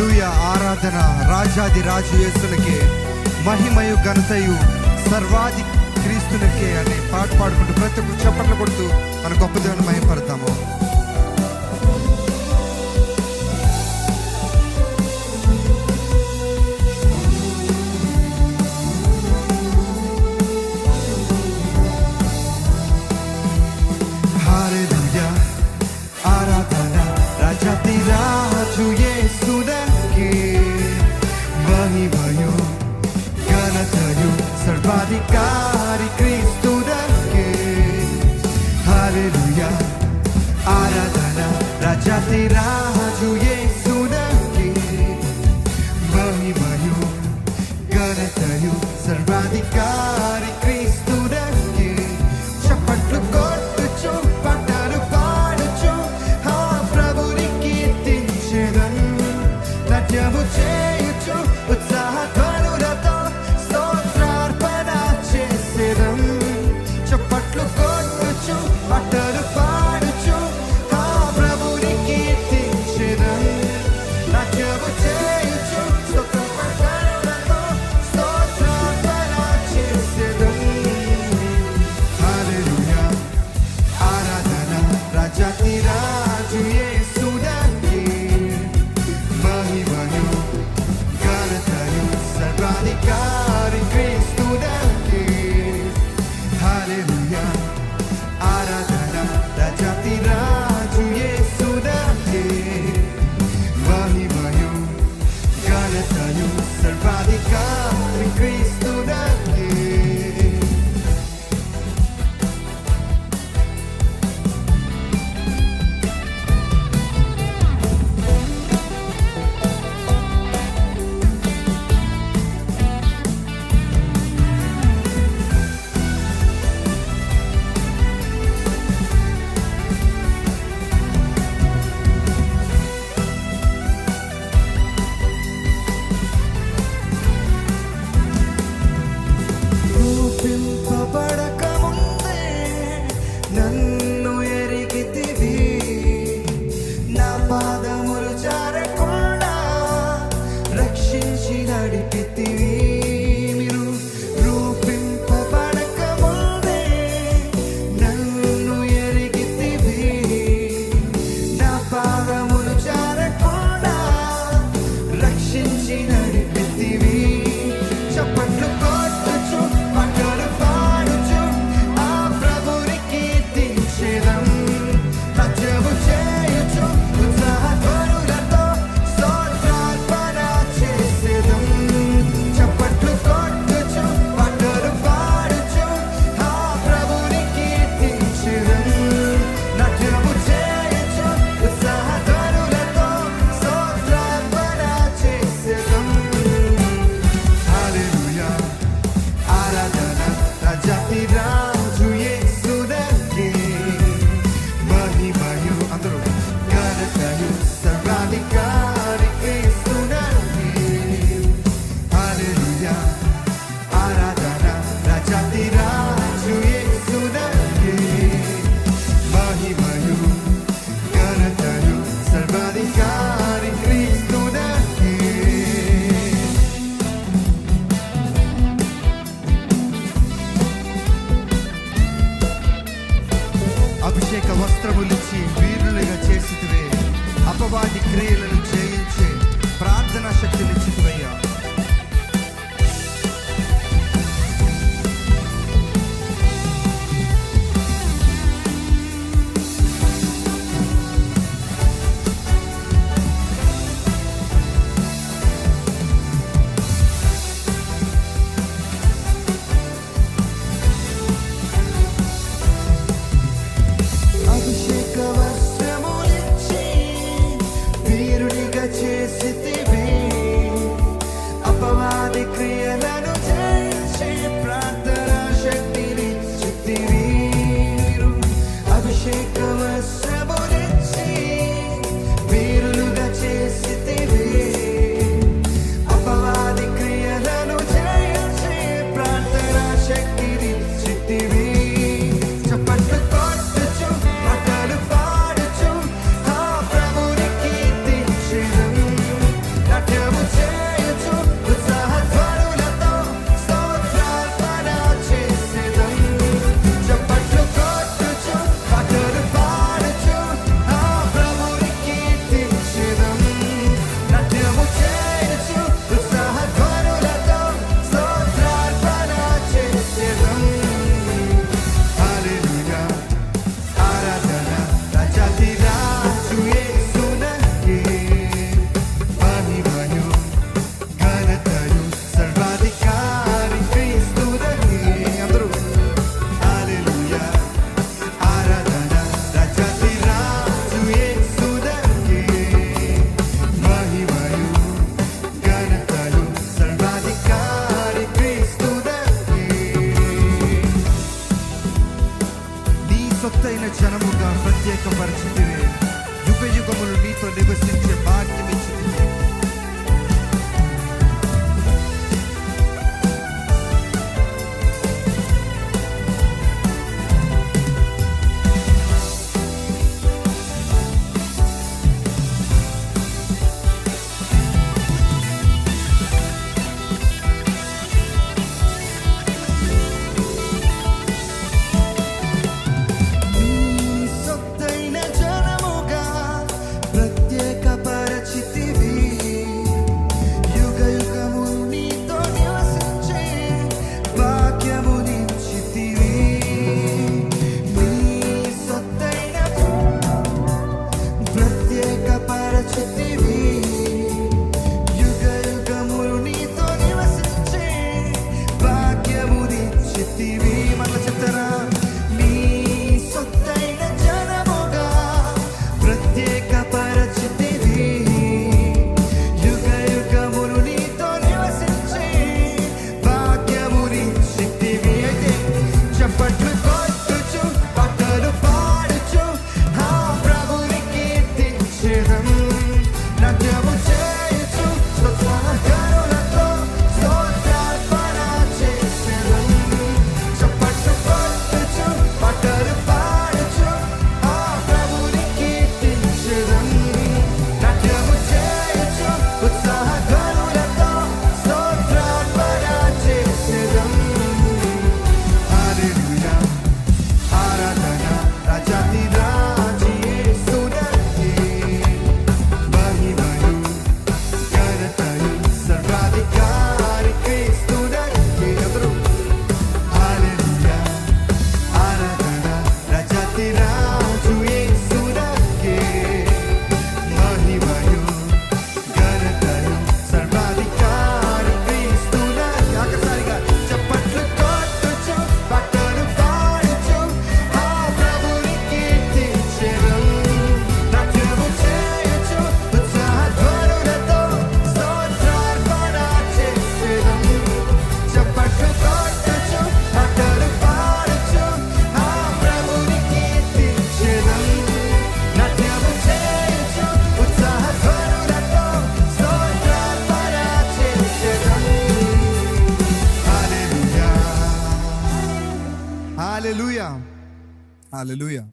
Hallelujah ఆరాధన రాజాది రాజు యేసునికే మహిమయు ఘనతయు సర్వాది క్రీస్తునికే అనే పాట పాడుకుంటూ ప్రతి ఒక్క చప్పట్లు కొడుతూ మన గొప్ప దేవుని మహిమపడతాము Radical అభిషేక వస్త్రములిచ్చి వీరులుగా చేసి అపవాది క్రియలను జయించి ప్రార్థనా శక్తినిచ్చి జనముగా ప్రత్యేక పరిస్థితిని యుగ యుగములు నీతో నివసించు to be Hallelujah.